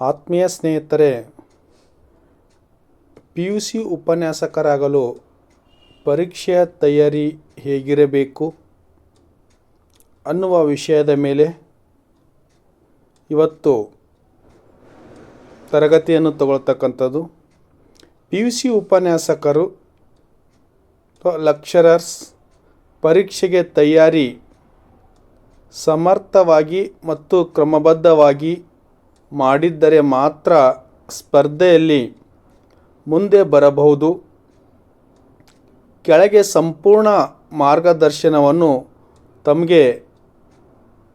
ಆತ್ಮೀಯ ಸ್ನೇಹಿತರೆ P U C ಉಪನ್ಯಾಸಕರಾಗಲು ಪರೀಕ್ಷೆಯ ತಯಾರಿ ಹೇಗಿರಬೇಕು ಅನ್ನುವ ವಿಷಯದ ಮೇಲೆ ಇವತ್ತು ತರಗತಿಯನ್ನು ತಗೊಳ್ತಕ್ಕಂಥದ್ದು. ಪಿ ಯು ಸಿ ಉಪನ್ಯಾಸಕರು ಲೆಕ್ಚರರ್ಸ್ ಪರೀಕ್ಷೆಗೆ ತಯಾರಿ ಸಮರ್ಥವಾಗಿ ಮತ್ತು ಕ್ರಮಬದ್ಧವಾಗಿ ಮಾಡಿದ್ದರೆ ಮಾತ್ರ ಸ್ಪರ್ಧೆಯಲ್ಲಿ ಮುಂದೆ ಬರಬಹುದು. ಕೆಳಗೆ ಸಂಪೂರ್ಣ ಮಾರ್ಗದರ್ಶನವನ್ನು ತಮಗೆ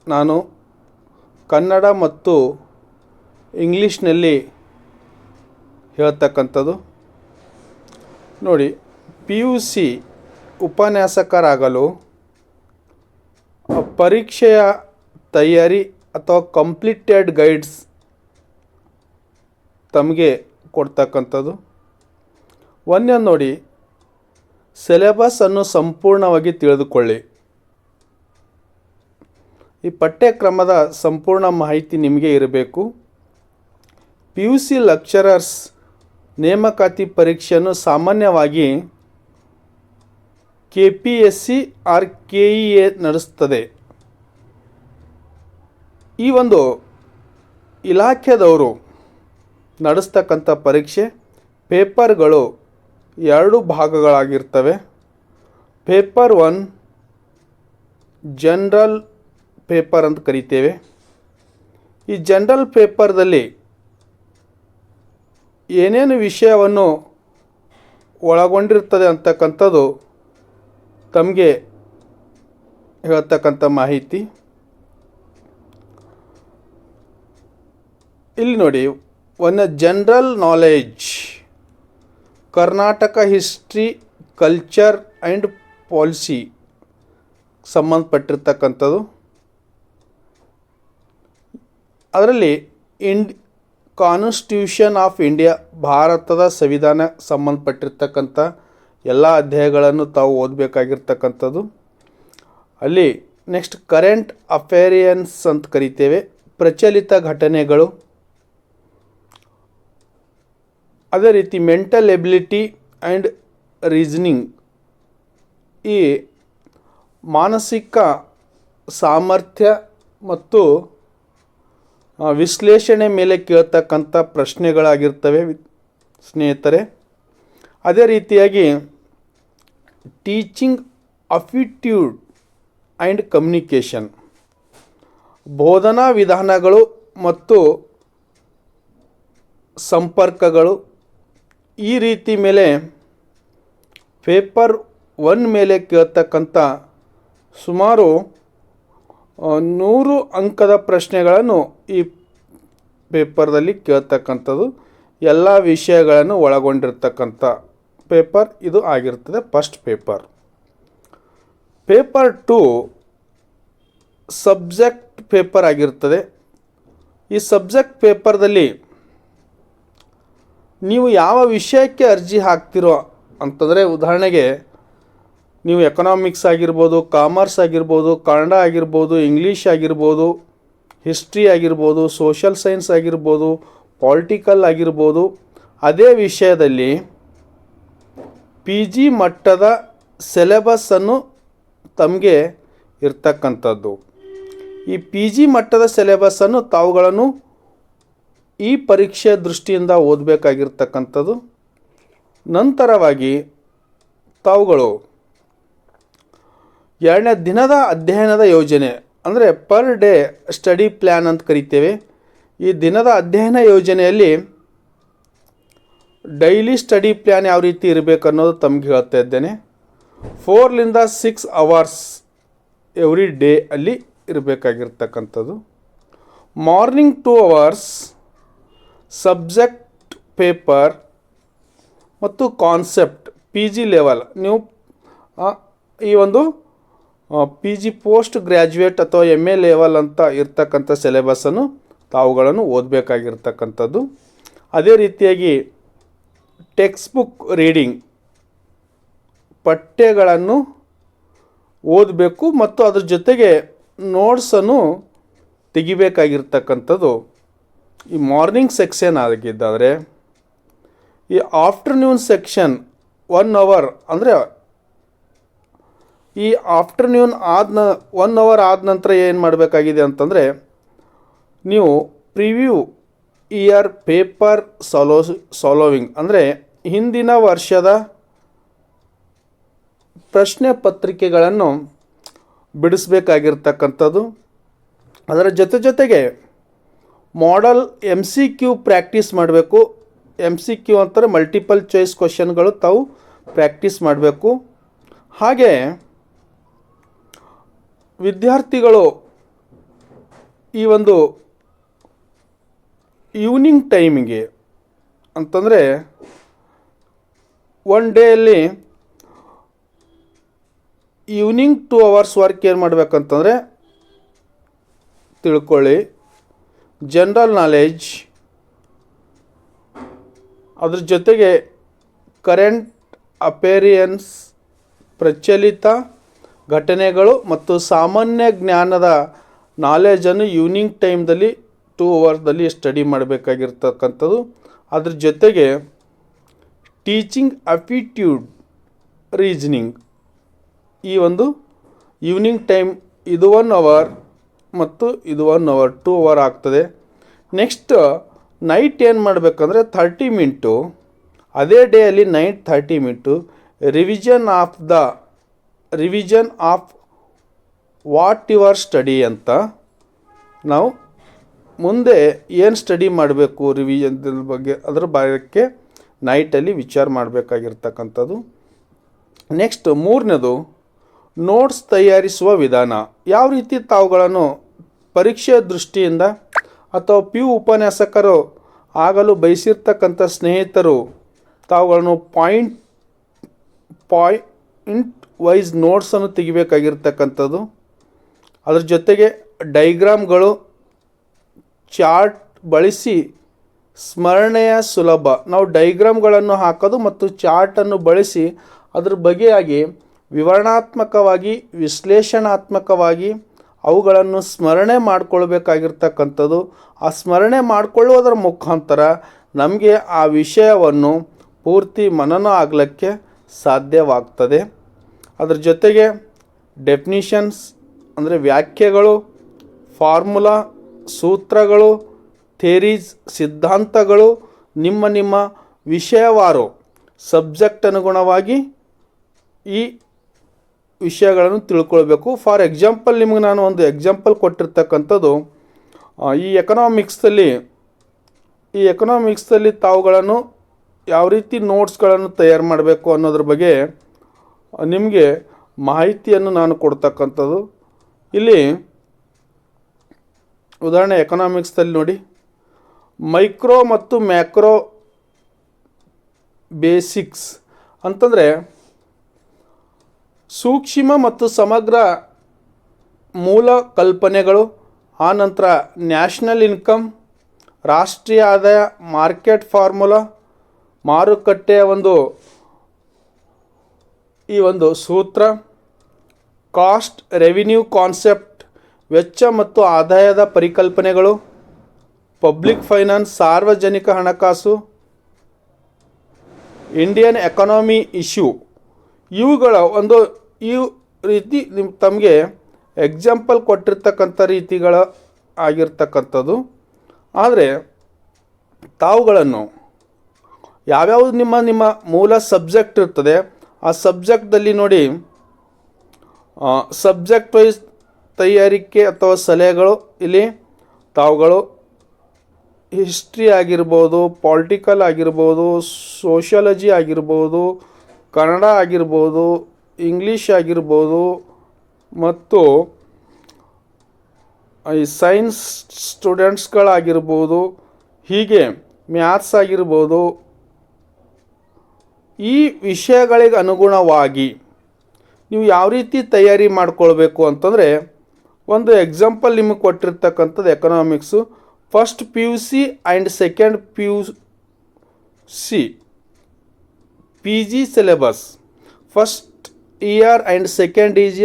ನಾನು ಕನ್ನಡ ಮತ್ತು ಇಂಗ್ಲೀಷ್ನಲ್ಲಿ ಹೇಳ್ತಕ್ಕಂಥದ್ದು. ನೋಡಿ, ಪಿ ಯು ಸಿ ಉಪನ್ಯಾಸಕರಾಗಲು ಪರೀಕ್ಷೆಯ ತಯಾರಿ ಅಥವಾ ಕಂಪ್ಲೀಟೆಡ್ ಗೈಡ್ಸ್ ತಮಗೆ ಕೊಡ್ತಕ್ಕಂಥದ್ದು. ಒಂದೇ ನೋಡಿ ಸಿಲೆಬಸ್ಸನ್ನು ಸಂಪೂರ್ಣವಾಗಿ ತಿಳಿದುಕೊಳ್ಳಿ. ಈ ಪಠ್ಯಕ್ರಮದ ಸಂಪೂರ್ಣ ಮಾಹಿತಿ ನಿಮಗೆ ಇರಬೇಕು. ಪಿ ಯು ಸಿ ಲೆಕ್ಚರರ್ಸ್ ನೇಮಕಾತಿ ಪರೀಕ್ಷೆಯನ್ನು ಸಾಮಾನ್ಯವಾಗಿ K P S C or K E A ನಡೆಸ್ತದೆ. ಈ ಒಂದು ಇಲಾಖೆದವರು ನಡೆಸ್ತಕ್ಕಂಥ ಪರೀಕ್ಷೆ ಪೇಪರ್ಗಳು ಎರಡು ಭಾಗಗಳಾಗಿರ್ತವೆ. ಪೇಪರ್ ಒನ್, ಜನ್ರಲ್ ಪೇಪರ್ ಅಂತ ಕರಿತೇವೆ. ಈ ಜನರಲ್ ಪೇಪರ್ದಲ್ಲಿ ಏನೇನು ವಿಷಯವನ್ನು ಒಳಗೊಂಡಿರ್ತದೆ ಅಂತಕ್ಕಂಥದ್ದು ತಮಗೆ ಹೇಳ್ತಕ್ಕಂಥ ಮಾಹಿತಿ. ಇಲ್ಲಿ ನೋಡಿ ಒಂದು general knowledge Karnataka history culture and policy ಸಂಬಂಧಪಟ್ಟಿರ್ತಕ್ಕಂಥದ್ದು. ಅದರಲ್ಲಿ ಇಂಡ್ ಕಾನ್ಸ್ಟಿಟ್ಯೂಷನ್ ಆಫ್ ಇಂಡಿಯಾ ಭಾರತದ ಸಂವಿಧಾನ ಸಂಬಂಧಪಟ್ಟಿರ್ತಕ್ಕಂಥ ಎಲ್ಲ ಅಧ್ಯಾಯಗಳನ್ನು ತಾವು ಓದಬೇಕಾಗಿರ್ತಕ್ಕಂಥದ್ದು. ಅಲ್ಲಿ ನೆಕ್ಸ್ಟ್ ಕರೆಂಟ್ ಅಫೇರಿಯನ್ಸ್ ಅಂತ ಕರಿತೇವೆ. ಪ್ರಚಲಿತ ಘಟನೆಗಳು ಅದೇ ರೀತಿ ಮೆಂಟಲ್ ಎಬಿಲಿಟಿ ಆ್ಯಂಡ್ ರೀಸನಿಂಗ್ ಈ ಮಾನಸಿಕ ಸಾಮರ್ಥ್ಯ ಮತ್ತು ವಿಶ್ಲೇಷಣೆ ಮೇಲೆ ಕೇಳ್ತಕ್ಕಂಥ ಪ್ರಶ್ನೆಗಳಾಗಿರ್ತವೆ ಸ್ನೇಹಿತರೆ. ಅದೇ ರೀತಿಯಾಗಿ ಟೀಚಿಂಗ್ ಅಫಿಟ್ಯೂಡ್ ಆ್ಯಂಡ್ ಕಮ್ಯುನಿಕೇಷನ್ ಬೋಧನಾ ವಿಧಾನಗಳು ಮತ್ತು ಸಂಪರ್ಕಗಳು ಈ ರೀತಿ ಮೇಲೆ ಪೇಪರ್ ಒನ್ ಮೇಲೆ ಕೇಳ್ತಕ್ಕಂಥ ಸುಮಾರು ನೂರು ಅಂಕದ ಪ್ರಶ್ನೆಗಳನ್ನು ಈ ಪೇಪರ್ದಲ್ಲಿ ಕೇಳ್ತಕ್ಕಂಥದ್ದು. ಎಲ್ಲ ವಿಷಯಗಳನ್ನು ಒಳಗೊಂಡಿರ್ತಕ್ಕಂಥ ಪೇಪರ್ ಇದು ಆಗಿರ್ತದೆ, first paper. Paper two subject paper ಆಗಿರ್ತದೆ. ಈ ಸಬ್ಜೆಕ್ಟ್ ಪೇಪರ್ದಲ್ಲಿ ನೀವು ಯಾವ ವಿಷಯಕ್ಕೆ ಅರ್ಜಿ ಹಾಕ್ತಿರೋ ಅಂತಂದರೆ ಉದಾಹರಣೆಗೆ ನೀವು ಎಕನಾಮಿಕ್ಸ್ ಆಗಿರ್ಬೋದು ಕಾಮರ್ಸ್ ಆಗಿರ್ಬೋದು, ಕನ್ನಡ ಆಗಿರ್ಬೋದು ಇಂಗ್ಲೀಷ್ ಆಗಿರ್ಬೋದು ಹಿಸ್ಟ್ರಿ ಆಗಿರ್ಬೋದು ಸೋಷಲ್ ಸೈನ್ಸ್ ಆಗಿರ್ಬೋದು ಪಾಲಿಟಿಕಲ್ ಆಗಿರ್ಬೋದು, ಅದೇ ವಿಷಯದಲ್ಲಿ ಪಿ ಜಿ ಮಟ್ಟದ ಸೆಲೆಬಸ್ಸನ್ನು ತಮಗೆ ಇರ್ತಕ್ಕಂಥದ್ದು. ಈ ಪಿ ಜಿ ಮಟ್ಟದ ಸಿಲೆಬಸ್ಸನ್ನು ತಾವುಗಳನ್ನು ಈ ಪರೀಕ್ಷೆ ದೃಷ್ಟಿಯಿಂದ ಓದಬೇಕಾಗಿರ್ತಕ್ಕಂಥದ್ದು ನಂತರವಾಗಿ ತಾವುಗಳು ಎರಡನೇ ದಿನದ ಅಧ್ಯಯನದ ಯೋಜನೆ, ಅಂದರೆ ಪರ್ ಡೇ ಸ್ಟಡಿ ಪ್ಲ್ಯಾನ್ ಅಂತ ಕರಿತೇವೆ. ಈ ದಿನದ ಅಧ್ಯಯನ ಯೋಜನೆಯಲ್ಲಿ ಡೈಲಿ ಸ್ಟಡಿ ಪ್ಲ್ಯಾನ್ ಯಾವ ರೀತಿ ಇರಬೇಕು ಅನ್ನೋದು ತಮಗೆ ಹೇಳ್ತಾ ಇದ್ದೇನೆ. ಫೋರ್ಲಿಂದ ಸಿಕ್ಸ್ ಅವರ್ಸ್ ಎವ್ರಿ ಡೇ ಅಲ್ಲಿ ಇರಬೇಕಾಗಿರ್ತಕ್ಕಂಥದ್ದು. Morning two hours subject, paper ಮತ್ತು ಕಾನ್ಸೆಪ್ಟ್, ಪಿ ಜಿ ಲೆವೆಲ್. ನೀವು ಈ ಒಂದು ಪಿ ಜಿ ಪೋಸ್ಟ್ ಗ್ರ್ಯಾಜುಯೇಟ್ ಅಥವಾ ಎಂ ಎ ಲೆವೆಲ್ ಅಂತ ಇರ್ತಕ್ಕಂಥ ಸಿಲೆಬಸ್ಸನ್ನು ತಾವುಗಳನ್ನು ಓದಬೇಕಾಗಿರ್ತಕ್ಕಂಥದ್ದು. ಅದೇ ರೀತಿಯಾಗಿ ಟೆಕ್ಸ್ಟ್ ಬುಕ್ ರೀಡಿಂಗ್ ಪಠ್ಯಗಳನ್ನು ಓದಬೇಕು ಮತ್ತು ಅದರ ಜೊತೆಗೆ ನೋಟ್ಸನ್ನು ತೆಗಿಬೇಕಾಗಿರ್ತಕ್ಕಂಥದ್ದು. ಈ ಮಾರ್ನಿಂಗ್ ಸೆಕ್ಷನ್ ಆಗಿದ್ದಾದರೆ, ಈ ಆಫ್ಟರ್ನೂನ್ ಸೆಕ್ಷನ್ ಒನ್ ಅವರ್ ಅಂದರೆ, ಈ ಆಫ್ಟರ್ನೂನ್ ಆದ ನ ಒನ್ ಅವರ್ ಆದ ನಂತರ ಏನು ಮಾಡಬೇಕಾಗಿದೆ ಅಂತಂದರೆ, ನೀವು previous year paper solve solving ಅಂದರೆ ಹಿಂದಿನ ವರ್ಷದ ಪ್ರಶ್ನೆ ಪತ್ರಿಕೆಗಳನ್ನು ಬಿಡಿಸ್ಬೇಕಾಗಿರ್ತಕ್ಕಂಥದ್ದು. ಅದರ ಜೊತೆ ಜೊತೆಗೆ ಮಾಡಲ್ ಎಂ ಸಿ ಕ್ಯೂ ಪ್ರಾಕ್ಟೀಸ್ ಮಾಡಬೇಕು. ಎಂ ಸಿ ಕ್ಯೂ ಅಂತಾರೆ ಮಲ್ಟಿಪಲ್ ಚಾಯ್ಸ್ ಕ್ವಶನ್ಗಳು ತಾವು ಪ್ರಾಕ್ಟೀಸ್ ಮಾಡಬೇಕು. ಹಾಗೆ ವಿದ್ಯಾರ್ಥಿಗಳು ಈ ಒಂದು ಈವ್ನಿಂಗ್ ಟೈಮಿಗೆ ಅಂತಂದರೆ ಒನ್ ಡೇಯಲ್ಲಿ ಈವ್ನಿಂಗ್ ಟೂ ಅವರ್ಸ್ ವರ್ಕ್ ಏನು ಮಾಡಬೇಕಂತಂದರೆ ತಿಳ್ಕೊಳ್ಳಿ. ಜನರಲ್ ನಾಲೆಜ್ ಅದ್ರ ಜೊತೆಗೆ ಕರೆಂಟ್ ಅಪೇರಿಯನ್ಸ್ ಪ್ರಚಲಿತ ಘಟನೆಗಳು ಮತ್ತು ಸಾಮಾನ್ಯ ಜ್ಞಾನದ ನಾಲೆಜನ್ನು ಈವ್ನಿಂಗ್ ಟೈಮ್ದಲ್ಲಿ ಟೂ ಅವರ್ದಲ್ಲಿ ಸ್ಟಡಿ ಮಾಡಬೇಕಾಗಿರ್ತಕ್ಕಂಥದ್ದು. ಅದ್ರ ಜೊತೆಗೆ ಟೀಚಿಂಗ್ ಅಫಿಟ್ಯೂಡ್ ರೀಸನಿಂಗ್ ಈ ಒಂದು ಈವ್ನಿಂಗ್ ಟೈಮ್ ಇದು ಒನ್ ಅವರ್ ಮತ್ತು ಇದು ಒನ್ ಅವರ್ ಟೂ ಅವರ್ ಆಗ್ತದೆ. ನೆಕ್ಸ್ಟ್ ನೈಟ್ ಏನು ಮಾಡಬೇಕಂದ್ರೆ ಥರ್ಟಿ ಮಿಂಟು ಅದೇ ಡೇಯಲ್ಲಿ night thirty minute revision of the revision of what your study ಅಂತ. ನಾವು ಮುಂದೆ ಏನು ಸ್ಟಡಿ ಮಾಡಬೇಕು ರಿವಿಷನ್ ಬಗ್ಗೆ ಅದರ ಬಗ್ಗೆ ನೈಟಲ್ಲಿ ವಿಚಾರ ಮಾಡಬೇಕಾಗಿರ್ತಕ್ಕಂಥದ್ದು. ನೆಕ್ಸ್ಟ್ ಮೂರನೇದು ನೋಟ್ಸ್ ತಯಾರಿಸುವ ವಿಧಾನ. ಯಾವ ರೀತಿ ತಾವುಗಳನ್ನು ಪರೀಕ್ಷೆಯ ದೃಷ್ಟಿಯಿಂದ ಅಥವಾ ಪಿ ಯು ಉಪನ್ಯಾಸಕರು ಆಗಲು ಬಯಸಿರ್ತಕ್ಕಂಥ ಸ್ನೇಹಿತರು, ತಾವುಗಳನ್ನು ಪಾಯಿಂಟ್ ಪಾಯಿಂಟ್ ವೈಸ್ ನೋಟ್ಸನ್ನು ತೆಗಿಬೇಕಾಗಿರ್ತಕ್ಕಂಥದ್ದು. ಅದರ ಜೊತೆಗೆ ಡೈಗ್ರಾಮ್ಗಳು ಚಾರ್ಟ್ ಬಳಸಿ ಸ್ಮರಣೆಯ ಸುಲಭ. ನಾವು ಡೈಗ್ರಾಮ್ಗಳನ್ನು ಹಾಕೋದು ಮತ್ತು ಚಾರ್ಟನ್ನು ಬಳಸಿ ಅದರ ಬಗೆಯಾಗಿ ವಿವರಣಾತ್ಮಕವಾಗಿ, ವಿಶ್ಲೇಷಣಾತ್ಮಕವಾಗಿ ಅವುಗಳನ್ನು ಸ್ಮರಣೆ ಮಾಡಿಕೊಳ್ಬೇಕಾಗಿರ್ತಕ್ಕಂಥದ್ದು. ಆ ಸ್ಮರಣೆ ಮಾಡಿಕೊಳ್ಳುವುದರ ಮುಖಾಂತರ ನಮಗೆ ಆ ವಿಷಯವನ್ನು ಪೂರ್ತಿ ಮನನ ಆಗಲಿಕ್ಕೆ ಸಾಧ್ಯವಾಗ್ತದೆ. ಅದರ ಜೊತೆಗೆ ಡೆಫಿನಿಷನ್ಸ್ ಅಂದರೆ ವ್ಯಾಖ್ಯೆಗಳು, ಫಾರ್ಮುಲಾ, ಸೂತ್ರಗಳು, ಥೇರೀಸ್, ಸಿದ್ಧಾಂತಗಳು, ನಿಮ್ಮ ನಿಮ್ಮ ವಿಷಯವಾರು ಸಬ್ಜೆಕ್ಟ್ ಅನುಗುಣವಾಗಿ ಈ ವಿಷಯಗಳನ್ನು ತಿಳ್ಕೊಳ್ಬೇಕು. ಫಾರ್ ಎಕ್ಸಾಂಪಲ್ ನಿಮಗೆ ನಾನು ಒಂದು ಎಕ್ಸಾಂಪಲ್ ಕೊಟ್ಟಿರ್ತಕ್ಕಂಥದ್ದು ಈ ಎಕನಾಮಿಕ್ಸಲ್ಲಿ ಈ ಎಕನಾಮಿಕ್ಸಲ್ಲಿ ತಾವುಗಳನ್ನು ಯಾವ ರೀತಿ ನೋಟ್ಸ್ಗಳನ್ನು ತಯಾರು ಮಾಡಬೇಕು ಅನ್ನೋದ್ರ ಬಗ್ಗೆ ನಿಮಗೆ ಮಾಹಿತಿಯನ್ನು ನಾನು ಕೊಡ್ತಕ್ಕಂಥದ್ದು. ಇಲ್ಲಿ, ಉದಾಹರಣೆ ಎಕನಾಮಿಕ್ಸಲ್ಲಿ ನೋಡಿ. ಮೈಕ್ರೋ ಮತ್ತು ಮ್ಯಾಕ್ರೋ ಬೇಸಿಕ್ಸ್ ಅಂತಂದರೆ ಸೂಕ್ಷ್ಮ ಮತ್ತು ಸಮಗ್ರ ಮೂಲ ಕಲ್ಪನೆಗಳು. ಆನಂತರ ನ್ಯಾಷನಲ್ ಇನ್ಕಮ್, ರಾಷ್ಟ್ರೀಯ ಆದಾಯ, ಮಾರ್ಕೆಟ್ ಫಾರ್ಮುಲಾ, ಮಾರುಕಟ್ಟೆಯ ಒಂದು, ಈ ಒಂದು ಸೂತ್ರ, ಕಾಸ್ಟ್ ರೆವಿನ್ಯೂ ಕಾನ್ಸೆಪ್ಟ್, ವೆಚ್ಚ ಮತ್ತು ಆದಾಯದ ಪರಿಕಲ್ಪನೆಗಳು, ಪಬ್ಲಿಕ್ ಫೈನಾನ್ಸ್, ಸಾರ್ವಜನಿಕ ಹಣಕಾಸು, ಇಂಡಿಯನ್ ಎಕಾನಮಿ ಇಶ್ಯೂ. ಇವುಗಳ ಒಂದು ಈ ರೀತಿ ನಿಮ್ಮ ತಮಗೆ ಎಕ್ಸಾಂಪಲ್ ಕೊಟ್ಟಿರ್ತಕ್ಕಂಥ ರೀತಿಗಳ ಆಗಿರ್ತಕ್ಕಂಥದ್ದು. ಆದರೆ ತಾವುಗಳನ್ನು ಯಾವ್ಯಾವ್ದು ನಿಮ್ಮ ನಿಮ್ಮ ಮೂಲ ಸಬ್ಜೆಕ್ಟ್ ಇರ್ತದೆ, ಆ ಸಬ್ಜೆಕ್ಟ್ದಲ್ಲಿ ನೋಡಿ ಸಬ್ಜೆಕ್ಟ್ ವೈಸ್ ತಯಾರಿಕೆ ಅಥವಾ ಸಲಹೆಗಳು ಇಲ್ಲಿ ತಾವುಗಳು ಹಿಸ್ಟ್ರಿ ಆಗಿರ್ಬೋದು ಪಾಲಿಟಿಕಲ್ ಆಗಿರ್ಬೋದು ಸೋಷಿಯಾಲಜಿ ಆಗಿರ್ಬೋದು ಕನ್ನಡ ಆಗಿರ್ಬೋದು ಇಂಗ್ಲೀಷ್ ಆಗಿರ್ಬೋದು, ಮತ್ತು ಈ ಸೈನ್ಸ್ ಸ್ಟೂಡೆಂಟ್ಸ್ಗಳಾಗಿರ್ಬೋದು ಹೀಗೆ ಮ್ಯಾಥ್ಸ್ ಆಗಿರ್ಬೋದು, ಈ ವಿಷಯಗಳಿಗೆ ಅನುಗುಣವಾಗಿ ನೀವು ಯಾವ ರೀತಿ ತಯಾರಿ ಮಾಡ್ಕೊಳ್ಬೇಕು ಅಂತಂದರೆ, ಒಂದು ಎಕ್ಸಾಂಪಲ್ ನಿಮಗೆ ಕೊಟ್ಟಿರ್ತಕ್ಕಂಥದ್ದು economics first P U C and second P U C P G syllabus first year and second is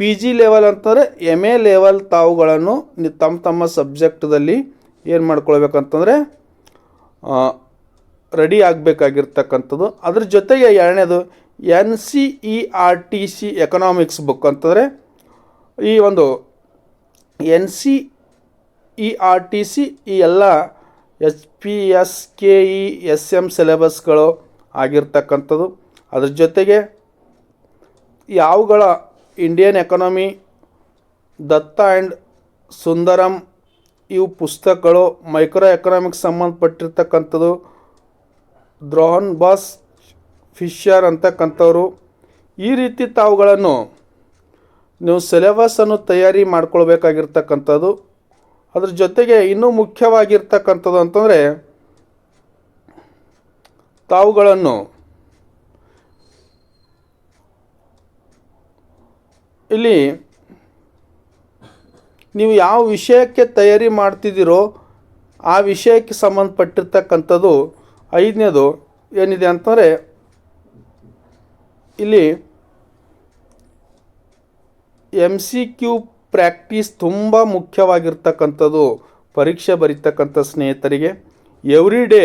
P G level ಅಂತಂದರೆ ಎಂ ಎ ಲೆವೆಲ್ ತಾವುಗಳನ್ನು ತಮ್ಮ ತಮ್ಮ ಸಬ್ಜೆಕ್ಟ್ದಲ್ಲಿ ಏನು ಮಾಡ್ಕೊಳ್ಬೇಕಂತಂದರೆ ರೆಡಿ ಆಗಬೇಕಾಗಿರ್ತಕ್ಕಂಥದ್ದು. ಅದ್ರ ಜೊತೆಗೆ ಎರಡನೇದು N C E R T C economics book ಅಂತಂದರೆ ಈ ಒಂದು N C E R T C ಈ ಎಲ್ಲ H P S K E S M ಸಿಲೆಬಸ್ಗಳು ಆಗಿರ್ತಕ್ಕಂಥದ್ದು. ಅದ್ರ ಜೊತೆಗೆ ಯಾವುಗಳ Indian economy Datt and Sundaram ಇವು ಪುಸ್ತಕಗಳು ಮೈಕ್ರೋ ಎಕನಾಮಿಕ್ಸ್ ಸಂಬಂಧಪಟ್ಟಿರ್ತಕ್ಕಂಥದ್ದು. ದ್ರೋಹನ್ ಬಾಸ್ ಫಿಶರ್ ಅಂತಕ್ಕಂಥವ್ರು. ಈ ರೀತಿ ತಾವುಗಳನ್ನು ನೀವು ಸಿಲೆಬಸನ್ನು ತಯಾರಿ ಮಾಡ್ಕೊಳ್ಬೇಕಾಗಿರ್ತಕ್ಕಂಥದ್ದು. ಅದ್ರ ಜೊತೆಗೆ ಇನ್ನೂ ಮುಖ್ಯವಾಗಿರ್ತಕ್ಕಂಥದ್ದು ಅಂತಂದರೆ ತಾವುಗಳನ್ನು ಇಲ್ಲಿ ನೀವು ಯಾವ ವಿಷಯಕ್ಕೆ ತಯಾರಿ ಮಾಡ್ತಿದ್ದೀರೋ ಆ ವಿಷಯಕ್ಕೆ ಸಂಬಂಧಪಟ್ಟಿರ್ತಕ್ಕಂಥದ್ದು ಐದನೇದು ಏನಿದೆ ಅಂತಂದರೆ ಇಲ್ಲಿ ಎಂ ಸಿ ಕ್ಯೂ ಪ್ರಾಕ್ಟೀಸ್ ತುಂಬ ಮುಖ್ಯವಾಗಿರ್ತಕ್ಕಂಥದ್ದು, ಪರೀಕ್ಷೆ ಬರೀತಕ್ಕಂಥ ಸ್ನೇಹಿತರಿಗೆ. Every day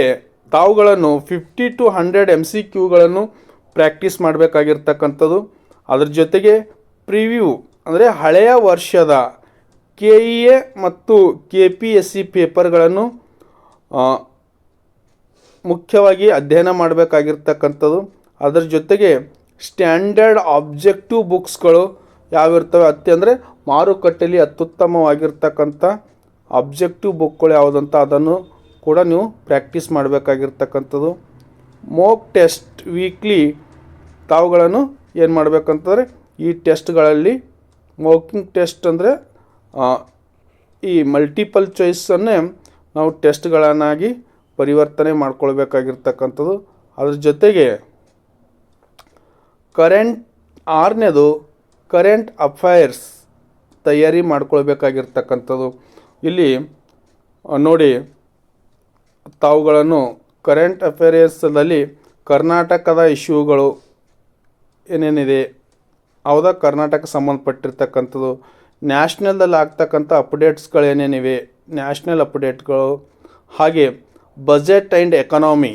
ತಾವುಗಳನ್ನು fifty to hundred M C ಕ್ಯೂಗಳನ್ನು practice ಮಾಡಬೇಕಾಗಿರ್ತಕ್ಕಂಥದ್ದು. ಅದ್ರ ಜೊತೆಗೆ ಪ್ರಿವ್ಯೂ ಅಂದರೆ ಹಳೆಯ ವರ್ಷದ ಕೆ ಇ ಎ ಮತ್ತು ಕೆ ಪಿ ಎಸ್ ಸಿ ಪೇಪರ್ಗಳನ್ನು ಮುಖ್ಯವಾಗಿ ಅಧ್ಯಯನ ಮಾಡಬೇಕಾಗಿರ್ತಕ್ಕಂಥದ್ದು. ಅದರ ಜೊತೆಗೆ ಸ್ಟ್ಯಾಂಡರ್ಡ್ ಆಬ್ಜೆಕ್ಟಿವ್ ಬುಕ್ಸ್ಗಳು ಯಾವಿರ್ತವೆ ಅತ್ಯ ಅಂದರೆ ಮಾರುಕಟ್ಟೆಯಲ್ಲಿ ಅತ್ಯುತ್ತಮವಾಗಿರ್ತಕ್ಕಂಥ ಆಬ್ಜೆಕ್ಟಿವ್ ಬುಕ್ಗಳು ಯಾವುದಂತ ಅದನ್ನು ಕೂಡ ನೀವು ಪ್ರಾಕ್ಟೀಸ್ ಮಾಡಬೇಕಾಗಿರ್ತಕ್ಕಂಥದ್ದು. ಮೋಕ್ ಟೆಸ್ಟ್ ವೀಕ್ಲಿ ತಾವುಗಳನ್ನು ಏನು ಮಾಡಬೇಕಂತಂದರೆ ಈ ಟೆಸ್ಟ್ಗಳಲ್ಲಿ ಮೋಕಿಂಗ್ ಟೆಸ್ಟ್ ಅಂದರೆ ಈ ಮಲ್ಟಿಪಲ್ ಚಾಯ್ಸನ್ನೇ ನಾವು ಟೆಸ್ಟ್ಗಳನ್ನಾಗಿ ಪರಿವರ್ತನೆ ಮಾಡ್ಕೊಳ್ಬೇಕಾಗಿರ್ತಕ್ಕಂಥದ್ದು. ಅದ್ರ ಜೊತೆಗೆ ಕರೆಂಟ್ ಆರನೇದು ಕರೆಂಟ್ ಅಫೈರ್ಸ್ ತಯಾರಿ ಮಾಡ್ಕೊಳ್ಬೇಕಾಗಿರ್ತಕ್ಕಂಥದ್ದು. ಇಲ್ಲಿ ನೋಡಿ ತಾವುಗಳನ್ನು ಕರೆಂಟ್ ಅಫೇರ್ಸ್ದಲ್ಲಿ ಕರ್ನಾಟಕದ ಇಶ್ಯೂಗಳು ಏನೇನಿದೆ ಹೌದಾ ಕರ್ನಾಟಕ ಸಂಬಂಧಪಟ್ಟಿರ್ತಕ್ಕಂಥದ್ದು ನ್ಯಾಷ್ನಲ್ದಲ್ಲಿ ಆಗ್ತಕ್ಕಂಥ ಅಪ್ಡೇಟ್ಸ್ಗಳು ಏನೇನಿವೆ ನ್ಯಾಷನಲ್ ಅಪ್ಡೇಟ್ಗಳು ಹಾಗೆ ಬಜೆಟ್ ಆ್ಯಂಡ್ ಎಕನಾಮಿ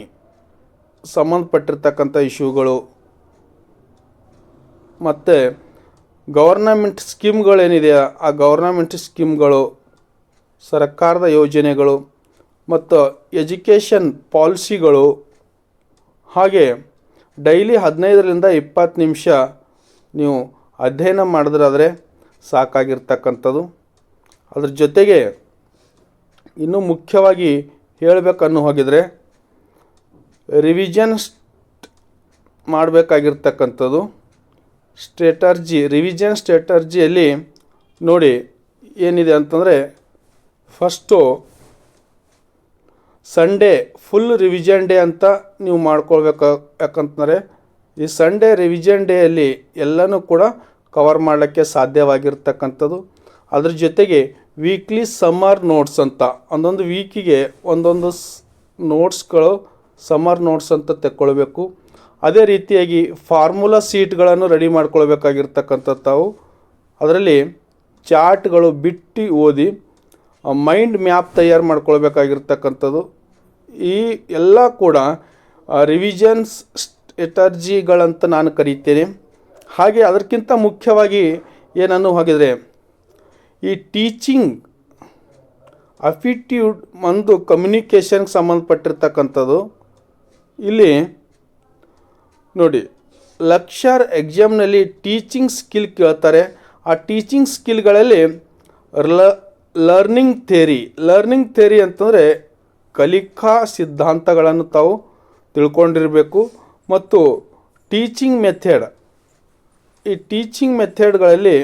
ಸಂಬಂಧಪಟ್ಟಿರ್ತಕ್ಕಂಥ ಇಶ್ಯೂಗಳು ಮತ್ತು ಗೌರ್ನಮೆಂಟ್ ಸ್ಕೀಮ್ಗಳೇನಿದೆಯಾ ಆ ಗೌರ್ನಮೆಂಟ್ ಸ್ಕೀಮ್ಗಳು ಸರ್ಕಾರದ ಯೋಜನೆಗಳು ಮತ್ತು ಎಜುಕೇಷನ್ ಪಾಲಿಸಿಗಳು ಹಾಗೆ ಡೈಲಿ ಹದಿನೈದರಿಂದ ಇಪ್ಪತ್ತು ನಿಮಿಷ ನೀವು ಅಧ್ಯಯನ ಮಾಡಿದ್ರಾದರೆ ಸಾಕಾಗಿರ್ತಕ್ಕಂಥದ್ದು. ಅದ್ರ ಜೊತೆಗೆ ಇನ್ನೂ ಮುಖ್ಯವಾಗಿ ಹೇಳಬೇಕನ್ನು ಹೋಗಿದರೆ ರಿವಿಷನ್ ಮಾಡಬೇಕಾಗಿರ್ತಕ್ಕಂಥದ್ದು. ಸ್ಟ್ರೇಟರ್ಜಿ ರಿವಿಜನ್ ಸ್ಟ್ರೇಟರ್ಜಿಯಲ್ಲಿ ನೋಡಿ ಏನಿದೆ ಅಂತಂದರೆ first Sunday full revision day ಅಂತ ನೀವು ಮಾಡ್ಕೊಳ್ಬೇಕು ಯಾಕಂತಂದರೆ ಈ ಸಂಡೇ ರಿವಿಷನ್ ಡೇಯಲ್ಲಿ ಎಲ್ಲನೂ ಕೂಡ ಕವರ್ ಮಾಡಲಿಕ್ಕೆ ಸಾಧ್ಯವಾಗಿರ್ತಕ್ಕಂಥದ್ದು. ಅದ್ರ ಜೊತೆಗೆ ವೀಕ್ಲಿ ಸಮ್ಮರ್ ನೋಟ್ಸ್ ಅಂತ, ಒಂದೊಂದು ವೀಕಿಗೆ ಒಂದೊಂದು ನೋಟ್ಸ್ಗಳು ಸಮ್ಮರ್ ನೋಟ್ಸ್ ಅಂತ ತೆಕ್ಕೊಳ್ಬೇಕು. ಅದೇ ರೀತಿಯಾಗಿ ಫಾರ್ಮುಲಾ ಸೀಟ್ಗಳನ್ನು ರೆಡಿ ಮಾಡ್ಕೊಳ್ಬೇಕಾಗಿರ್ತಕ್ಕಂಥ ತಾವು. ಅದರಲ್ಲಿ ಚಾರ್ಟ್ಗಳು ಬಿಟ್ಟು ಓದಿ ಮೈಂಡ್ ಮ್ಯಾಪ್ ತಯಾರು ಮಾಡ್ಕೊಳ್ಬೇಕಾಗಿರ್ತಕ್ಕಂಥದ್ದು. ಈ ಎಲ್ಲ ಕೂಡ ರಿವಿಷನ್ಸ್ ಸ್ಟ್ರೆಟರ್ಜಿಗಳಂತ ನಾನು ಕರೀತೇನೆ. ಹಾಗೆ ಅದಕ್ಕಿಂತ ಮುಖ್ಯವಾಗಿ ಏನನ್ನು ಹೋಗಿದರೆ, ಈ ಟೀಚಿಂಗ್ ಅಫಿಟ್ಯೂಡ್ ಒಂದು ಕಮ್ಯುನಿಕೇಷನ್ಗೆ ಸಂಬಂಧಪಟ್ಟಿರ್ತಕ್ಕಂಥದ್ದು. ಇಲ್ಲಿ, ನೋಡಿ ಲಕ್ಷರ್ ಎಕ್ಸಾಮ್ನಲ್ಲಿ ಟೀಚಿಂಗ್ ಸ್ಕಿಲ್ ಕೇಳ್ತಾರೆ. ಆ ಟೀಚಿಂಗ್ ಸ್ಕಿಲ್ಗಳಲ್ಲಿ ಲರ್ನಿಂಗ್ ಥೇರಿ ಲರ್ನಿಂಗ್ ಥೇರಿ ಅಂತಂದರೆ ಕಲಿಕಾ ಸಿದ್ಧಾಂತಗಳನ್ನು ತಾವು ತಿಳ್ಕೊಂಡಿರಬೇಕು ಮತ್ತು ಟೀಚಿಂಗ್ ಮೆಥಡ್ ಈ ಟೀಚಿಂಗ್ ಮೆಥಡ್ಗಳಲ್ಲಿ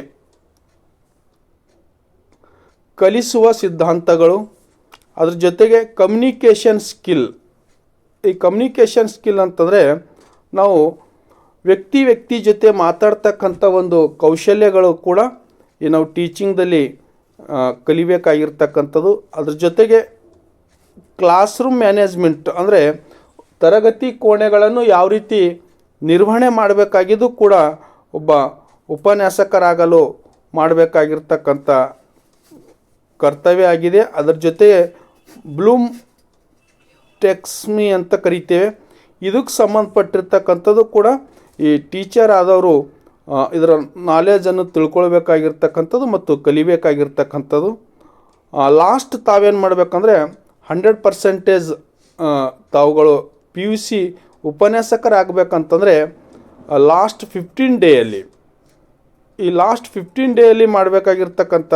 ಕಲಿಸುವ ಸಿದ್ಧಾಂತಗಳು, ಅದ್ರ ಜೊತೆಗೆ ಕಮ್ಯುನಿಕೇಷನ್ ಸ್ಕಿಲ್ ಈ ಕಮ್ಯುನಿಕೇಷನ್ ಸ್ಕಿಲ್ ಅಂತಂದರೆ ನಾವು ವ್ಯಕ್ತಿ ವ್ಯಕ್ತಿ ಜೊತೆ ಮಾತಾಡ್ತಕ್ಕಂಥ ಒಂದು ಕೌಶಲ್ಯಗಳು ಕೂಡ ಈ ನಾವು ಟೀಚಿಂಗ್ದಲ್ಲಿ ಕಲಿಬೇಕಾಗಿರ್ತಕ್ಕಂಥದ್ದು, ಅದ್ರ ಜೊತೆಗೆ ಕ್ಲಾಸ್ ರೂಮ್ ಮ್ಯಾನೇಜ್ಮೆಂಟ್ ಅಂದರೆ ತರಗತಿ ಕೋಣೆಗಳನ್ನು ಯಾವ ರೀತಿ ನಿರ್ವಹಣೆ ಮಾಡಬೇಕಾಗಿದ್ದು ಕೂಡ ಒಬ್ಬ ಉಪನ್ಯಾಸಕರಾಗಲು ಮಾಡಬೇಕಾಗಿರ್ತಕ್ಕಂಥ ಕರ್ತವ್ಯ ಆಗಿದೆ. ಅದರ ಜೊತೆ ಬ್ಲೂಮ್ ಟೆಕ್ಸ್ಮಿ ಅಂತ ಕರಿತೇವೆ. ಇದಕ್ಕೆ ಸಂಬಂಧಪಟ್ಟಿರ್ತಕ್ಕಂಥದ್ದು ಕೂಡ ಈ ಟೀಚರ್ ಆದವರು ಇದರ ನಾಲೆಜನ್ನು ತಿಳ್ಕೊಳ್ಬೇಕಾಗಿರ್ತಕ್ಕಂಥದ್ದು ಮತ್ತು ಕಲಿಬೇಕಾಗಿರ್ತಕ್ಕಂಥದ್ದು. ಲಾಸ್ಟ್ ತಾವೇನು ಮಾಡಬೇಕಂದ್ರೆ ಹಂಡ್ರೆಡ್ ಪರ್ಸೆಂಟೇಜ್ ತಾವುಗಳು ಪಿ ಯು ಸಿ ಉಪನ್ಯಾಸಕರಾಗಬೇಕಂತಂದರೆ ಲಾಸ್ಟ್ ಫಿಫ್ಟೀನ್ ಡೇಯಲ್ಲಿ ಈ ಲಾಸ್ಟ್ ಫಿಫ್ಟೀನ್ ಡೇಯಲ್ಲಿ ಮಾಡಬೇಕಾಗಿರ್ತಕ್ಕಂಥ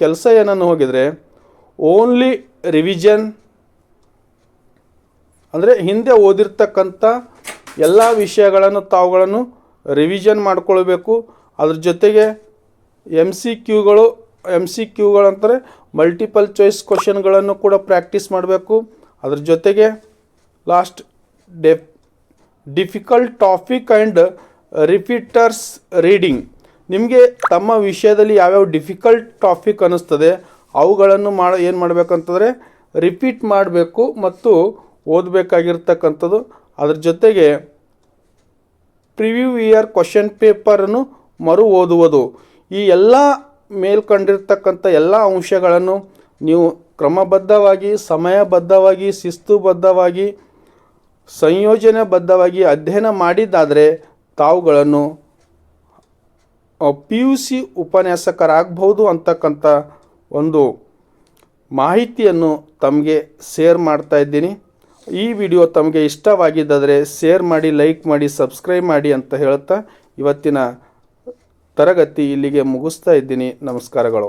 ಕೆಲಸ ಏನನ್ನು ಹೋಗಿದರೆ ಓನ್ಲಿ ರಿವಿಜನ್ ಅಂದರೆ ಹಿಂದೆ ಓದಿರ್ತಕ್ಕಂಥ ಎಲ್ಲ ವಿಷಯಗಳನ್ನು ತಾವುಗಳನ್ನು ರಿವಿಷನ್ ಮಾಡ್ಕೊಳ್ಬೇಕು. ಅದ್ರ ಜೊತೆಗೆ ಎಂ ಸಿ ಕ್ಯೂಗಳು ಎಂ ಸಿ ಕ್ಯೂಗಳಂತಾರೆ ಮಲ್ಟಿಪಲ್ ಚಾಯ್ಸ್ ಕ್ವಶನ್ಗಳನ್ನು ಕೂಡ ಪ್ರಾಕ್ಟೀಸ್ ಮಾಡಬೇಕು. ಅದ್ರ ಜೊತೆಗೆ last day difficult topic and repeaters reading ನಿಮಗೆ ತಮ್ಮ ವಿಷಯದಲ್ಲಿ ಯಾವ್ಯಾವ ಡಿಫಿಕಲ್ಟ್ ಟಾಪಿಕ್ ಅನ್ನಿಸ್ತದೆ, ಅವುಗಳನ್ನು ಮಾಡ, ಏನು ಮಾಡಬೇಕಂತಂದರೆ ರಿಪೀಟ್ ಮಾಡಬೇಕು ಮತ್ತು ಓದಬೇಕಾಗಿರ್ತಕ್ಕಂಥದ್ದು. ಅದ್ರ ಜೊತೆಗೆ ಪ್ರಿವ್ಯೂ ಇಯರ್ ಕ್ವಶನ್ ಪೇಪರನ್ನು ಮರು ಓದುವುದು. ಈ ಎಲ್ಲ ಮೇಲ್ಕಂಡಿರ್ತಕ್ಕಂಥ ಎಲ್ಲ ಅಂಶಗಳನ್ನು ನೀವು ಕ್ರಮಬದ್ಧವಾಗಿ, ಸಮಯಬದ್ಧವಾಗಿ, ಶಿಸ್ತುಬದ್ಧವಾಗಿ, ಸಂಯೋಜನೆಬದ್ಧವಾಗಿ ಅಧ್ಯಯನ ಮಾಡಿದ್ದಾದರೆ ತಾವುಗಳನ್ನು ಪಿ ಯು ಸಿ ಉಪನ್ಯಾಸಕರಾಗಬಹುದು ಅಂತಕ್ಕಂಥ ಒಂದು ಮಾಹಿತಿಯನ್ನು ತಮಗೆ ಶೇರ್ ಮಾಡ್ತಾ ಇದ್ದೀನಿ. ಈ ವಿಡಿಯೋ ತಮಗೆ ಇಷ್ಟವಾಗಿದ್ದರೆ ಶೇರ್ ಮಾಡಿ, ಲೈಕ್ ಮಾಡಿ, ಸಬ್ಸ್ಕ್ರೈಬ್ ಮಾಡಿ ಅಂತ ಹೇಳ್ತಾ ಇವತ್ತಿನ ತರಗತಿ ಇಲ್ಲಿಗೆ ಮುಗಿಸ್ತಾ ಇದ್ದೀನಿ. ನಮಸ್ಕಾರಗಳು.